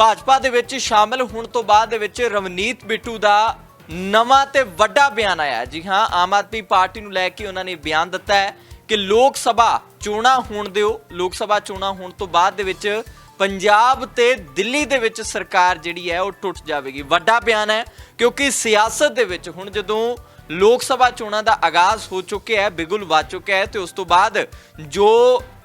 ਭਾਜਪਾ ਦੇ ਵਿੱਚ ਸ਼ਾਮਲ ਹੋਣ ਤੋਂ ਬਾਅਦ ਦੇ ਵਿੱਚ ਰਵਨੀਤ ਬਿੱਟੂ ਦਾ ਨਵਾਂ ਤੇ ਵੱਡਾ ਬਿਆਨ ਆਇਆ ਜੀ ਹਾਂ, ਆਮ ਆਦਮੀ ਪਾਰਟੀ ਨੂੰ ਲੈ ਕੇ ਉਹਨਾਂ ਨੇ ਬਿਆਨ ਦਿੱਤਾ ਹੈ ਕਿ ਲੋਕ ਸਭਾ ਚੋਣਾਂ ਹੋਣ ਦਿਓ। ਲੋਕ ਸਭਾ ਚੋਣਾਂ ਹੋਣ ਤੋਂ ਬਾਅਦ ਦੇ ਵਿੱਚ ਪੰਜਾਬ ਤੇ ਦਿੱਲੀ ਦੇ ਵਿੱਚ ਸਰਕਾਰ ਜਿਹੜੀ ਹੈ ਉਹ ਟੁੱਟ ਜਾਵੇਗੀ। ਵੱਡਾ ਬਿਆਨ ਹੈ, ਕਿਉਂਕਿ ਸਿਆਸਤ ਦੇ ਵਿੱਚ ਹੁਣ ਜਦੋਂ ਲੋਕ ਸਭਾ ਚੋਣਾਂ ਦਾ ਆਗਾਜ਼ ਹੋ ਚੁੱਕਿਆ ਹੈ, ਬਿਗੁਲ ਵੱਜ ਚੁੱਕਿਆ ਹੈ, ਤੇ ਉਸ ਤੋਂ ਬਾਅਦ ਜੋ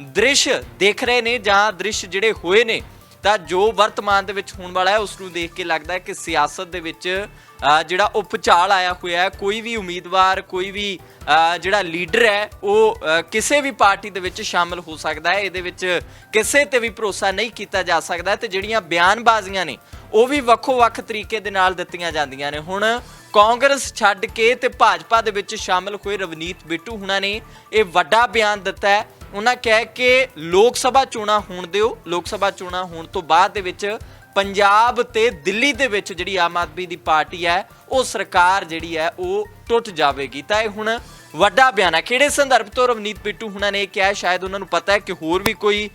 ਦ੍ਰਿਸ਼ ਦੇਖ ਰਹੇ ਨੇ ਜਾਂ ਦ੍ਰਿਸ਼ ਜਿਹੜੇ ਹੋਏ ਨੇ ਤਾਂ ਜੋ ਵਰਤਮਾਨ ਦੇ ਵਿੱਚ ਹੋਣ ਵਾਲਾ ਹੈ, ਉਸ ਨੂੰ ਦੇਖ ਕੇ ਲੱਗਦਾ ਹੈ ਕਿ ਸਿਆਸਤ ਦੇ ਵਿੱਚ ਜਿਹੜਾ ਉਪਚਾਲ ਆਇਆ ਹੋਇਆ ਹੈ, ਕੋਈ ਵੀ ਉਮੀਦਵਾਰ, ਕੋਈ ਵੀ ਜਿਹੜਾ ਲੀਡਰ ਹੈ, ਉਹ ਕਿਸੇ ਵੀ ਪਾਰਟੀ ਦੇ ਵਿੱਚ ਸ਼ਾਮਲ ਹੋ ਸਕਦਾ ਹੈ। ਇਹਦੇ ਵਿੱਚ ਕਿਸੇ ਤੇ ਵੀ ਭਰੋਸਾ ਨਹੀਂ ਕੀਤਾ ਜਾ ਸਕਦਾ ਤੇ ਜਿਹੜੀਆਂ ਬਿਆਨਬਾਜ਼ੀਆਂ ਨੇ, ਉਹ ਵੀ ਵੱਖੋ-ਵੱਖ ਤਰੀਕੇ ਦੇ ਨਾਲ ਦਿੱਤੀਆਂ ਜਾਂਦੀਆਂ ਨੇ। ਹੁਣ ਕਾਂਗਰਸ ਛੱਡ ਕੇ ਤੇ ਭਾਜਪਾ ਦੇ ਵਿੱਚ ਸ਼ਾਮਲ ਹੋਏ ਰਵਨੀਤ ਬਿੱਟੂ ਹੁਣਾਂ ਨੇ ਇਹ ਵੱਡਾ ਬਿਆਨ ਦਿੱਤਾ ਹੈ। ਉਹਨਾਂ ਕਿਹਾ ਕਿ ਲੋਕ ਸਭਾ ਚੋਣਾਂ ਹੋਣ ਦਿਓ ਲੋਕ ਸਭਾ ਚੋਣਾਂ ਹੋਣ ਤੋਂ ਬਾਅਦ ਦੇ ਵਿੱਚ ਪੰਜਾਬ ਤੇ ਦਿੱਲੀ ਦੇ ਵਿੱਚ ਜਿਹੜੀ ਆਮ ਆਦਮੀ ਦੀ ਪਾਰਟੀ ਹੈ ਉਹ ਸਰਕਾਰ ਜਿਹੜੀ ਹੈ ਉਹ ਟੁੱਟ ਜਾਵੇਗੀ ਤਾਂ ਇਹ ਹੁਣ ਵੱਡਾ ਬਿਆਨ ਹੈ ਕਿਹੜੇ ਸੰਦਰਭ ਤੋਂ ਰਵਨੀਤ ਬਿੱਟੂ ਹੁਣਾਂ ਨੇ ਇਹ ਕਿਹਾ ਹੈ? ਸ਼ਾਇਦ ਉਹਨਾਂ ਨੂੰ ਪਤਾ ਹੈ ਕਿ ਹੋਰ ਵੀ ਕੋਈ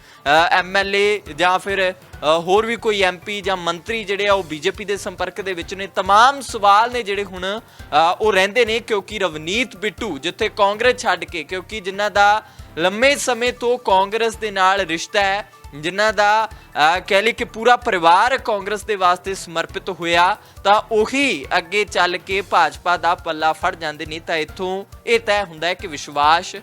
ਐਮਐਲਏ ਜਾਂ ਫਿਰ ਅ, ਹੋਰ ਵੀ ਕੋਈ ਐਮਪੀ ਜਾਂ ਮੰਤਰੀ ਜਿਹੜੇ ਆ ਉਹ ਬੀਜੇਪੀ ਦੇ ਸੰਪਰਕ ਦੇ ਵਿੱਚ ਨੇ तमाम ਸਵਾਲ ਨੇ ਜਿਹੜੇ ਹੁਣ ਅ, ਉਹ ਰਹਿੰਦੇ ਨੇ ਕਿਉਂਕਿ ਰਵਨੀਤ ਬਿੱਟੂ ਜਿੱਥੇ ਕਾਂਗਰਸ ਛੱਡ ਕੇ ਕਿਉਂਕਿ ਜਿਨ੍ਹਾਂ ਦਾ ਲੰਮੇ ਸਮੇਂ ਤੋਂ ਕਾਂਗਰਸ ਦੇ ਨਾਲ ਰਿਸ਼ਤਾ ਹੈ ਜਿਨ੍ਹਾਂ ਦਾ ਅ, ਕਹਿ ਲਈ ਕਿ ਪੂਰਾ ਪਰਿਵਾਰ ਕਾਂਗਰਸ ਦੇ ਵਾਸਤੇ ਸਮਰਪਿਤ ਹੋਇਆ ਤਾਂ ਉਹੀ ਅੱਗੇ ਚੱਲ ਕੇ ਭਾਜਪਾ ਦਾ ਪੱਲਾ ਫੜ ਜਾਂਦੇ ਨੇ ਤਾਂ ਇੱਥੋਂ ਇਹ ਤੈਅ ਹੁੰਦਾ ਹੈ ਕਿ ਵਿਸ਼ਵਾਸ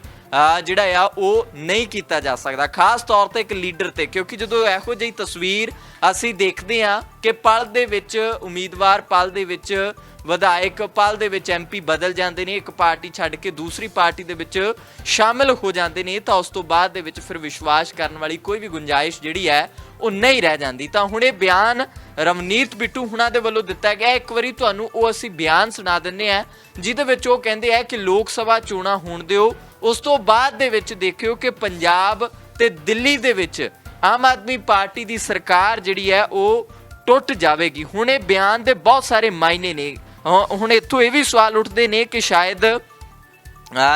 ਜਿਹੜਾ ਆ, ਉਹ ਨਹੀਂ ਕੀਤਾ ਜਾ ਸਕਦਾ। ਖਾਸ ਤੌਰ ਤੇ ਇੱਕ ਲੀਡਰ ਤੇ, ਕਿਉਂਕਿ ਜਦੋਂ ਇਹੋ ਜਿਹੀ ਤਸਵੀਰ ਅਸੀਂ ਦੇਖਦੇ ਹਾਂ ਕਿ ਪਲ ਦੇ ਵਿੱਚ ਉਮੀਦਵਾਰ, ਪਲ ਦੇ ਵਿੱਚ ਵਿਧਾਇਕ, ਪਲ ਦੇ ਵਿੱਚ ਐਮਪੀ ਬਦਲ ਜਾਂਦੇ ਨੇ, ਇੱਕ ਪਾਰਟੀ ਛੱਡ ਕੇ ਦੂਸਰੀ ਪਾਰਟੀ ਦੇ ਵਿੱਚ ਸ਼ਾਮਿਲ ਹੋ ਜਾਂਦੇ ਨੇ, ਤਾਂ ਉਸ ਤੋਂ ਬਾਅਦ ਦੇ ਵਿੱਚ ਫਿਰ ਵਿਸ਼ਵਾਸ ਕਰਨ ਵਾਲੀ ਕੋਈ ਵੀ ਗੁੰਜਾਇਸ਼ ਜਿਹੜੀ ਹੈ, ਉਹ ਨਹੀਂ ਰਹਿ ਜਾਂਦੀ। ਤਾਂ ਹੁਣ ਇਹ ਬਿਆਨ ਰਵਨੀਤ ਬਿੱਟੂ ਹੁਣਾਂ ਦੇ ਵੱਲੋਂ ਦਿੱਤਾ ਗਿਆ। ਇੱਕ ਵਾਰੀ ਤੁਹਾਨੂੰ ਉਹ ਅਸੀਂ ਬਿਆਨ ਸੁਣਾ ਦਿੰਨੇ ਆ ਜਿਹਦੇ ਵਿੱਚ ਉਹ ਕਹਿੰਦੇ ਆ ਕਿ ਲੋਕ ਸਭਾ ਚੋਣਾਂ ਹੋਣ ਦਿਓ ਉਸ ਤੋਂ ਬਾਅਦ ਦੇ ਵਿੱਚ ਦੇਖਿਓ ਕਿ ਪੰਜਾਬ ਤੇ ਦਿੱਲੀ ਦੇ ਵਿੱਚ ਆਮ ਆਦਮੀ ਪਾਰਟੀ ਦੀ ਸਰਕਾਰ ਜਿਹੜੀ ਹੈ ਉਹ ਟੁੱਟ ਜਾਵੇਗੀ। ਹੁਣ ਇਹ ਬਿਆਨ ਦੇ ਬਹੁਤ ਸਾਰੇ ਮਾਇਨੇ ਨੇ। ਅਹ ਹੁਣ ਇੱਥੋਂ ਇਹ ਵੀ ਸਵਾਲ ਉੱਠਦੇ ਨੇ ਕਿ ਸ਼ਾਇਦ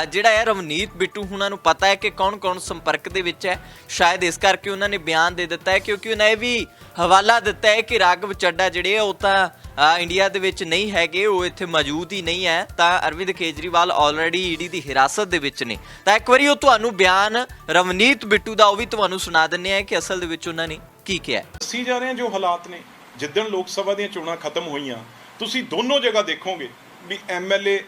ਜਿਹੜਾ ਹੈ ਰਵਨੀਤ ਬਿੱਟੂ ਹੁਣਾਂ ਨੂੰ ਪਤਾ ਹੈ ਕਿ ਕੌਣ-ਕੌਣ ਸੰਪਰਕ ਦੇ ਵਿੱਚ ਹੈ। ਸ਼ਾਇਦ ਇਸ ਕਰਕੇ ਉਹਨਾਂ ਨੇ ਬਿਆਨ ਦੇ ਦਿੱਤਾ ਹੈ, ਕਿਉਂਕਿ ਉਹਨਾਂ ਇਹ ਵੀ ਹਵਾਲਾ ਦਿੱਤਾ ਹੈ ਕਿ ਰਾਘਵ ਚੱਡਾ ਜਿਹੜੇ ਉਹ ਤਾਂ ਇੰਡੀਆ ਦੇ ਵਿੱਚ ਨਹੀਂ ਹੈਗੇ, ਉਹ ਇੱਥੇ ਮੌਜੂਦ ਹੀ ਨਹੀਂ ਹੈ। ਤਾਂ ਅਰਵਿੰਦ ਕੇਜਰੀਵਾਲ ਆਲਰੇਡੀ ਈਡੀ ਦੀ ਹਿਰਾਸਤ ਦੇ ਵਿੱਚ ਨੇ। ਤਾਂ ਇੱਕ ਵਾਰੀ ਉਹ ਤੁਹਾਨੂੰ ਬਿਆਨ ਰਵਨੀਤ ਬਿੱਟੂ ਦਾ, ਉਹ ਵੀ ਤੁਹਾਨੂੰ ਸੁਣਾ ਦਿੰਨੇ ਆ ਕਿ ਅਸਲ ਦੇ ਵਿੱਚ ਉਹਨਾਂ ਨੇ ਕੀ ਕਿਹਾ ਹੈ। ਦੱਸੀ ਜਾ ਰਹੇ ਹਨ ਜੋ ਹਾਲਾਤ ਨੇ। ਜਿੱਦਣ ਲੋਕ ਸਭਾ ਦੀਆਂ ਚੋਣਾਂ ਖਤਮ ਹੋਈਆਂ, ਤੁਸੀਂ ਦੋਨੋਂ ਜਗ੍ਹਾ ਦੇਖੋਗੇ ਵੀ ਐਮਐਲਏ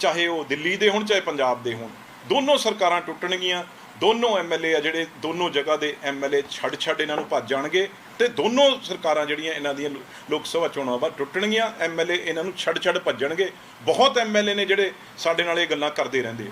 ਚਾਹੇ ਉਹ ਦਿੱਲੀ ਦੇ ਹੋਣ, ਚਾਹੇ ਪੰਜਾਬ ਦੇ ਹੋਣ, ਦੋਨੋਂ ਸਰਕਾਰਾਂ ਟੁੱਟਣਗੀਆਂ। ਦੋਨੋਂ ਐਮਐਲਏ ਆ ਜਿਹੜੇ ਦੋਨੋਂ ਜਗ੍ਹਾ ਦੇ ਐਮਐਲਏ ਛੱਡ ਛੱਡ ਇਹਨਾਂ ਨੂੰ ਭੱਜ ਜਾਣਗੇ ਤੇ ਦੋਨੋਂ ਸਰਕਾਰਾਂ ਜਿਹੜੀਆਂ ਇਹਨਾਂ ਦੀਆਂ ਲੋਕ ਸਭਾ ਚੋਣਾਂ ਬਾਅਦ ਟੁੱਟਣਗੀਆਂ। ਐਮਐਲਏ ਇਹਨਾਂ ਨੂੰ ਛੱਡ ਛੱਡ ਭੱਜਣਗੇ। ਬਹੁਤ ਐਮਐਲਏ ਨੇ ਜਿਹੜੇ ਸਾਡੇ ਨਾਲ ਇਹ ਗੱਲਾਂ ਕਰਦੇ ਰਹਿੰਦੇ ਆ।